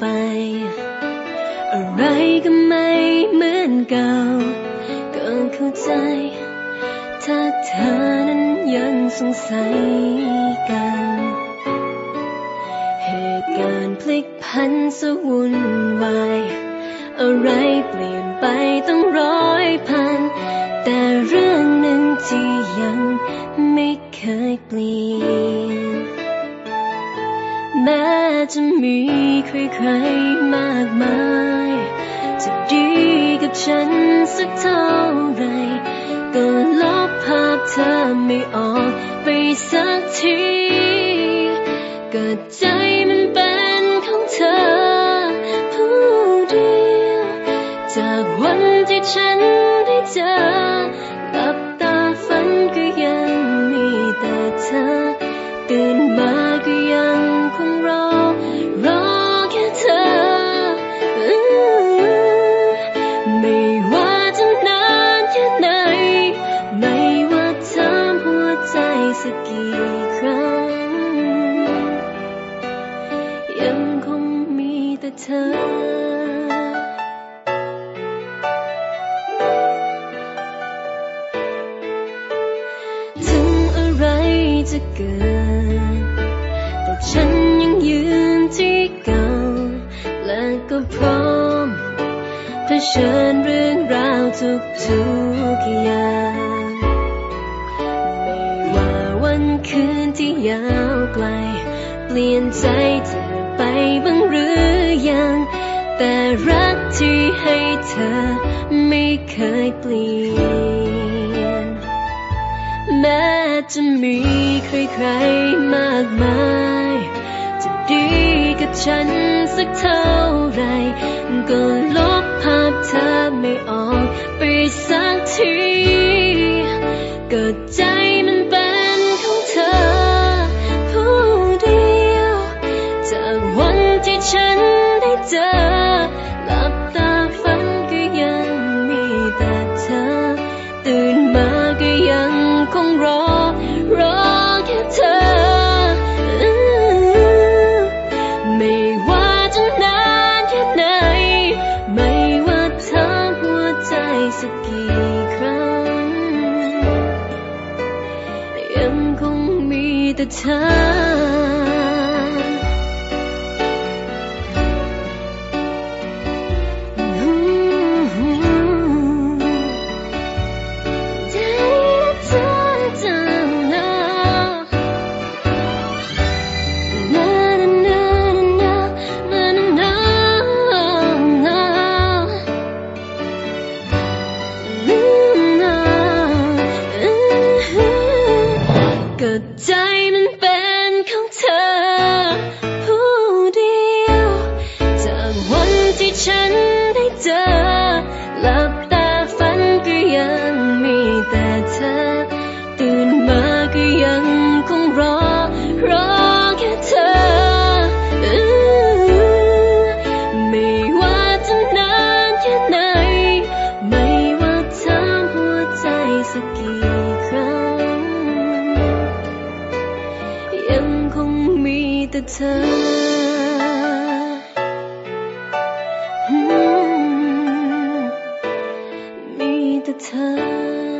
ไป อะไรก็ไม่เหมือนเก่าก็เข้าใจ ถ้าเธอนั้นยังสงสัยกัน เหตุการณ์พลิกพันสวุ่นวายอะไรเปลี่ยนไปต้องร้อยพัน แต่เรื่องหนึ่งที่ยังไม่เคยเปลี่ยนแม้ จะมีใครๆมากมาย จะดีกับฉันสักเท่าไรก็ลบภาพเธอไม่ออกไปสักทีก็ใจมันเป็นของเธอผู้เดียวจากวันที่ฉันได้เจอหลับตาฝันก็ยังมีแต่เธอ เธอ ถึงอะไรจะเกิดแต่ฉันยังยืนที่เก่า และก็พร้อมเผชิญเรื่องราวทุกทุกๆอย่างไม่ว่าวันคืนที่ยาวไกล เปลี่ยนใจเธอ แต่รักที่ให้เธอไม่เคยเปลี่ยน แม้จะมีใครๆมากมาย จะดีกับฉันสักเท่าไร ก็ลบภาพเธอไม่ออกไปสักทีก็ใจมันเป็นของเธอ ผู้เดียว จากวันที่ฉันได้เจอ มีแต่เธอก็ใจ ได้เจอ หลับตาฝันก็ยังมีแต่เธอ ตื่นมาก็ยังคงรอ รอแค่เธออไม่ว่าจะนานแค่ไหน ไม่ว่าถามหัวใจสักกี่ครั้ง ยังคงมีแต่เธอ 疼